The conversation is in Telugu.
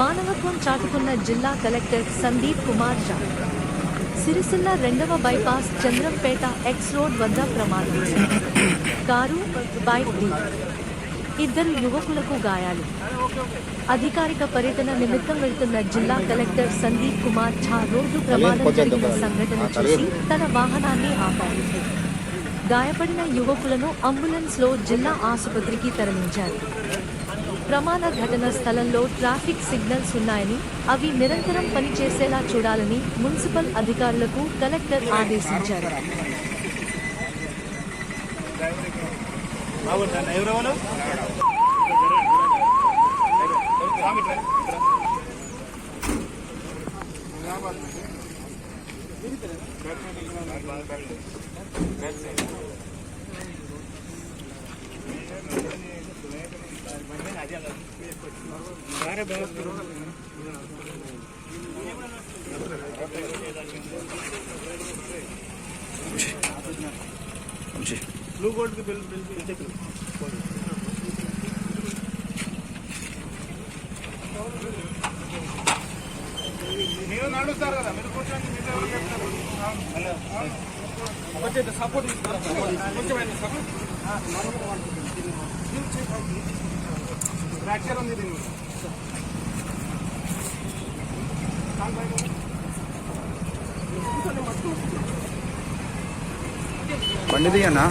మానవత్వం చాటుకున్న జిల్లా కలెక్టర్ సందీప్ కుమార్ ఝా సిరిసిల్ల రెండవ బైపాస్ చంద్రంపేట ఎక్స్ రోడ్ వద్ద ప్రమాదం. Car bike. ఇద్దరు యువకులకు గాయాలు. అధికారిక పర్యటన నిమిత్తం వెళ్తున్న జిల్లా కలెక్టర్ సందీప్ కుమార్ ఝా రోడ్డు ప్రమాదం జరిగిన సంఘటన చూసి తన వాహనాన్ని ఆపారు. గాయపడిన యువకులను అంబులెన్స్లో జిల్లా ఆసుపత్రికి తరలించారు. ప్రమాద ఘటన స్థలంలో ట్రాఫిక్ సిగ్నల్స్ ఉన్నాయని అవి నిరంతరం పనిచేసేలా చూడాలని మున్సిపల్ అధికారులకు కలెక్టర్ ఆదేశించారు. Blue gold bill bill bill check మీరు నడుస్తారు కదా మీరు కూర్చోండి మీరు ఎవరు చెప్తారు కొంచెం సపోర్ట్ ఫ్రాక్చర్ ఉంది దీని బండి తీయన్నా